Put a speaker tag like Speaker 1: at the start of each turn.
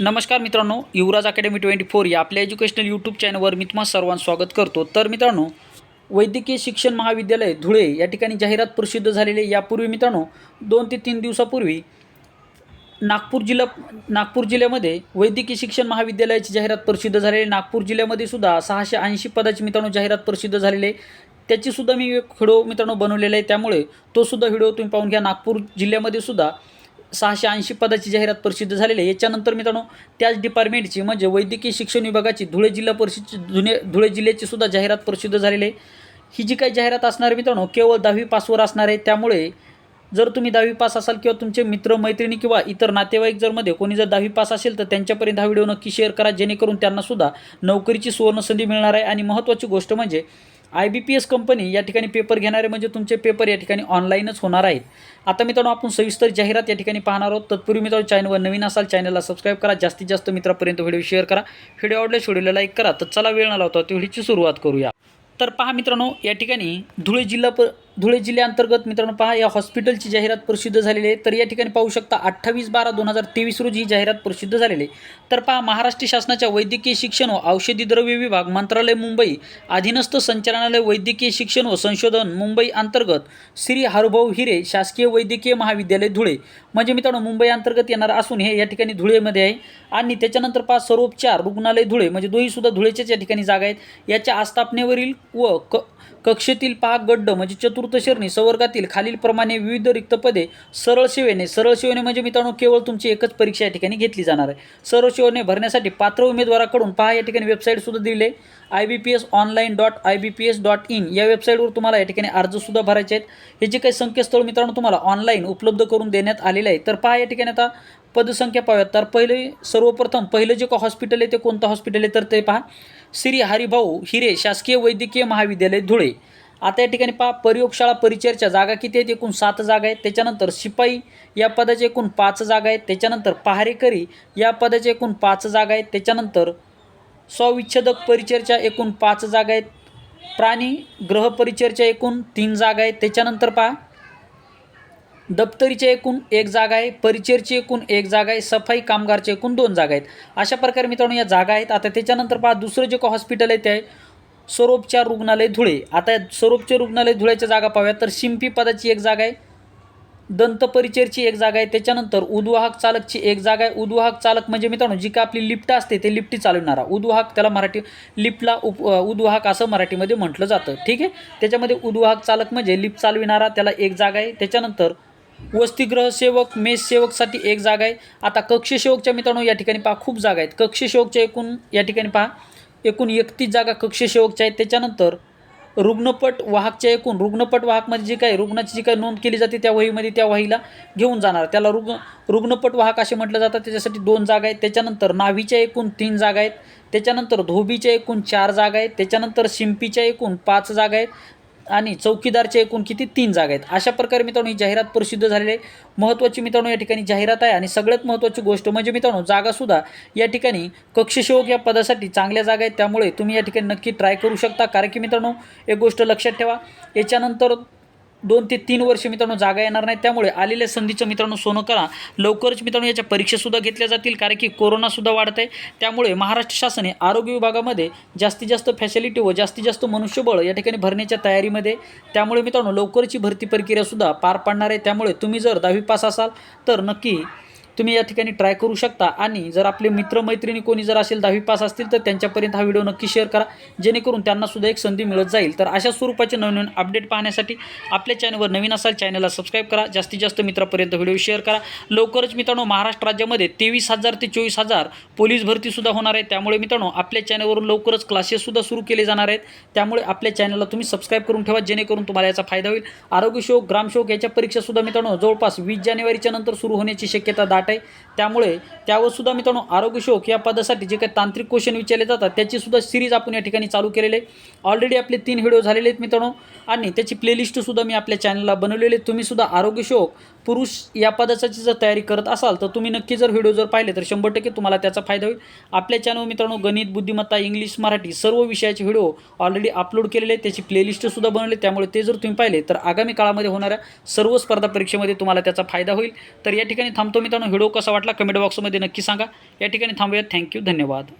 Speaker 1: नमस्कार मित्रांनो युवराज academy twenty four या आपल्या एज्युकेशनल यूट्यूब चॅनलवर मी तुम्हा सर्वांचं स्वागत करतो. तर मित्रांनो वैद्यकीय शिक्षण महाविद्यालय धुळे या ठिकाणी जाहिरात प्रसिद्ध झालेले यापूर्वी मित्रांनो दोन ते तीन दिवसापूर्वी नागपूर जिल्हा नागपूर जिल्ह्यामध्ये वैद्यकीय शिक्षण महाविद्यालयाची जाहिरात प्रसिद्ध झालेली आहे. नागपूर जिल्ह्यामध्ये सुद्धा सहाशे ऐंशी पदाची मित्रांनो जाहिरात प्रसिद्ध झालेली आहे. त्याचीसुद्धा मी एक व्हिडिओ मित्रांनो बनवलेला आहे. त्यामुळे तो सुद्धा व्हिडिओ तुम्ही पाहून घ्या. नागपूर जिल्ह्यामध्ये सुद्धा सहाशे ऐंशी पदाची जाहिरात प्रसिद्ध झालेली आहे. याच्यानंतर मित्रांनो त्याच डिपार्टमेंटची म्हणजे वैद्यकीय शिक्षण विभागाची धुळे जिल्हा परिषदची धुणे धुळे जिल्ह्याची सुद्धा जाहिरात प्रसिद्ध झालेली आहे. ही जी काही जाहिरात असणार आहे मित्रांनो केवळ दहावी पासवर असणार आहे. त्यामुळे जर तुम्ही दहावी पास असाल किंवा तुमचे मित्र मैत्रिणी किंवा इतर नातेवाईक जर मध्ये कोणी जर दहावी पास असेल तर त्यांच्यापर्यंत हा व्हिडिओ नक्की शेअर करा. जेणेकरून त्यांनासुद्धा नोकरीची सुवर्णसंधी मिळणार आहे. आणि महत्त्वाची गोष्ट म्हणजे I B P S company या ठिकाणी पेपर घेणारे म्हणजे तुमचे पेपर या ठिकाणी ऑनलाईनच होणार आहेत. आता मित्रांनो आपण सविस्तर जाहिरात या ठिकाणी पाहणार आहोत. तत्पूर्वी मित्रांनो चॅनलवर नवीन असाल चॅनलला सबस्क्राईब करा. जास्तीत जास्त मित्रापर्यंत व्हिडिओ शेअर करा. व्हिडिओ आवडल्यास व्हिडिओला लाईक करा. तर चला वेळ न लावता व्हिडिओची सुरुवात करूया. तर पहा मित्रांनो या ठिकाणी धुळे जिल्हा प धुळे जिल्ह्याअंतर्गत मित्रांनो पहा या हॉस्पिटलची जाहिरात प्रसिद्ध झालेली आहे. तर या ठिकाणी पाहू शकता अठ्ठावीस बारा दोन हजार तेवीस रोजी ही जाहिरात प्रसिद्ध झालेली आहे. तर पहा महाराष्ट्र शासनाच्या वैद्यकीय शिक्षण व औषधी द्रव्य विभाग मंत्रालय मुंबई अधीनस्थ संचालनालय वैद्यकीय शिक्षण व संशोधन मुंबई अंतर्गत श्री हरभाऊ हिरे शासकीय वैद्यकीय महाविद्यालय धुळे. म्हणजे मित्रांनो मुंबई अंतर्गत येणार असून हे या ठिकाणी धुळेमध्ये आहे. आणि त्याच्यानंतर पहा सर्वोपचार रुग्णालय धुळे म्हणजे दोहीसुद्धा धुळेच्याच या ठिकाणी जागा आहेत. याच्या आस्थापनेवरील व क कक्षेतील पहा गड्ड म्हणजे चतुर्थ मृतशरणी संवर्गातील खालीलप्रमाणे विविध रिक्त पदे सरळ सेवेने सरळ सेवेने म्हणजे मित्रांनो केवळ तुमची एकच परीक्षा या ठिकाणी घेतली जाणार आहे. सरळ सेवेने भरण्यासाठी पात्र उमेदवाराकडून पहा या ठिकाणी वेबसाईटसुद्धा दिली आहे. I B P S online dot I B P S dot in या वेबसाईटवर तुम्हाला या ठिकाणी अर्जसुद्धा भरायचे आहेत. हे जे काही संकेतस्थळ मित्रांनो तुम्हाला ऑनलाईन उपलब्ध करून देण्यात आलेलं आहे. तर पहा या ठिकाणी आता पदसंख्या पाहूयात. तर पहिले सर्वप्रथम पहिलं जे का हॉस्पिटल आहे ते कोणतं हॉस्पिटल आहे? तर ते पहा श्री हरिभाऊ हिरे शासकीय वैद्यकीय महाविद्यालय धुळे. आता या ठिकाणी पहा प्रयोगशाळा परिचयच्या जागा किती आहेत? एकूण सात जागा आहेत. त्याच्यानंतर शिपाई या पदाचे एकूण पाच जागा आहेत. त्याच्यानंतर पहारेकरी या पदाचे एकूण पाच जागा आहेत. त्याच्यानंतर स्वविच्छेदक परिचर्चा एकूण पाच जागा आहेत. प्राणी ग्रह परिचर्चा एकूण तीन जागा आहेत. त्याच्यानंतर पहा दप्तरीच्या एकूण एक जागा आहे. परिचरची एकूण एक जागा आहे. सफाई कामगारचे एकूण दोन जागा आहेत. अशा प्रकारे मित्रांनो या जागा आहेत. आता त्याच्यानंतर पहा दुसरं जे का हॉस्पिटल आहे ते आहे सरोपचार रुग्णालय धुळे. आता या सरोपचार रुग्णालय धुळ्याच्या जागा पाहूया. तर शिंपी पदाची एक जागा आहे. दंतपरिचरची एक जागा आहे. त्याच्यानंतर उद्वाहक चालकची एक जागा आहे. उद्वाहक चालक म्हणजे मित्रांनो जी का आपली लिफ्ट असते ते लिफ्टी चालवणारा. उद्वाहक त्याला मराठी लिफ्टला उप उद्वाहक असं मराठीमध्ये म्हटलं जातं. ठीक आहे? त्याच्यामध्ये उद्वाहक चालक म्हणजे लिफ्ट चालविणारा त्याला एक जागा आहे. त्याच्यानंतर वसतिगृह सेवक मेस सेवकसाठी एक जागा आहे. आता कक्षसेवकच्या मित्रांनो या ठिकाणी पहा खूप जागा आहेत. कक्षसेवकच्या एकूण या ठिकाणी पहा. एकूण एकतीस जागा कक्षसेवकच्या आहेत. त्याच्यानंतर रुग्णपट वाहकच्या एकूण रुग्णपट वाहकमध्ये जी काही रुग्णाची जी काही नोंद केली जाते त्या वहीमध्ये त्या वहीला घेऊन जाणार. त्याला रुग्ण रुग्णपट वाहक असे म्हटलं जातं. त्याच्यासाठी दोन जागा आहेत. त्याच्यानंतर नावीच्या एकूण तीन जागा आहेत. त्याच्यानंतर धोबीच्या एकूण चार जागा आहेत. त्याच्यानंतर शिंपीच्या एकूण पाच जागा आहेत. आणि चौकीदारच्या एकूण किती? तीन जागा आहेत. अशा प्रकारे मित्रांनो ही जाहिरात प्रसिद्ध झालेली आहे. महत्त्वाची मित्रांनो या ठिकाणी जाहिरात आहे आणि सगळ्यात महत्त्वाची गोष्ट म्हणजे मित्रांनो जागासुद्धा या ठिकाणी कक्षसेवक या पदासाठी चांगल्या जागा आहेत. त्यामुळे तुम्ही या ठिकाणी नक्की ट्राय करू शकता. कारण की मित्रांनो एक गोष्ट लक्षात ठेवा. याच्यानंतर दोन ते तीन वर्ष मित्रांनो जागा येणार नाही. त्यामुळे आलेल्या संधीचं मित्रांनो सोनं करा. लवकरच मित्रांनो याच्या परीक्षासुद्धा घेतल्या जातील कारण की कोरोनासुद्धा वाढत आहे त्यामुळे महाराष्ट्र शासने आरोग्य विभागामध्ये जास्तीत जास्त फॅसिलिटी व जास्तीत जास्त मनुष्यबळ या ठिकाणी भरण्याच्या तयारीमध्ये. त्यामुळे मित्रांनो लवकरची भरती प्रक्रियासुद्धा पार पाडणार आहे. त्यामुळे तुम्ही जर दहावी पास असाल तर नक्की तुम्ही या ठिकाणी ट्राय करू शकता. आणि जर आपले मित्रमैत्रिणी कोणी जर असेल दहावी पास असतील तर त्यांच्यापर्यंत हा व्हिडिओ नक्की शेअर करा. जेणेकरून त्यांनासुद्धा एक संधी मिळत जाईल. तर अशा स्वरूपाचे नवीन अपडेट पाहण्यासाठी आपल्या चॅनलवर नवीन असाल चॅनलला सबस्क्राईब करा. जास्तीत जास्त मित्रापर्यंत व्हिडिओ शेअर करा. लवकरच मित्रांनो महाराष्ट्र राज्यामध्ये तेवीस हजार ते चोवीस हजार पोलीस भरतीसुद्धा होणार आहे. त्यामुळे मित्रांनो आपल्या चॅनलवरून लवकरच क्लासेससुद्धा सुरू केले जाणार आहेत. त्यामुळे आपल्या चॅनलला तुम्ही सबस्क्राईब करून ठेवा. जेणेकरून तुम्हाला याचा फायदा होईल. आरोग्य शोक ग्रामशोक याच्या परीक्षासुद्धा मित्रांनो जवळपास वीस जानेवारीच्या नंतर सुरू होण्याची शक्यता दाट आहे. त्यामुळे त्यावर सुद्धा मित्रांनो आरोग्यशोक या पदासाठी जे काही तांत्रिक क्वेश्चन विचारले जातात त्याची सुद्धा सिरीज आपण या ठिकाणी चालू केलेले आहे. ऑलरेडी आपले तीन व्हिडिओ झालेले आहेत मित्रांनो. आणि त्याची प्लेलिस्टसुद्धा मी आपल्या चॅनलला बनवलेली आहे. तुम्ही सुद्धा आरोग्यशोक पुरुष या पदासाठी जर तयारी करत असाल तर तुम्ही नक्की जर व्हिडिओ जर पाहिले तर शंभर टक्के तुम्हाला त्याचा फायदा होईल. आपल्या चॅनल मित्रांनो गणित बुद्धिमत्ता इंग्लिश मराठी सर्व विषयाचे व्हिडिओ ऑलरेडी अपलोड केलेले आहेत. त्याची प्लेलिस्टसुद्धा बनवले त्यामुळे ते जर तुम्ही पाहिले तर आगामी काळामध्ये होणाऱ्या सर्व स्पर्धा परीक्षेमध्ये तुम्हाला त्याचा फायदा होईल. तर या ठिकाणी थांबतो मित्रांनो. व्हिडिओ कसा वाटला कमेंट बॉक्समध्ये नक्की सांगा. या ठिकाणी थांबूयात. थँक्यू धन्यवाद.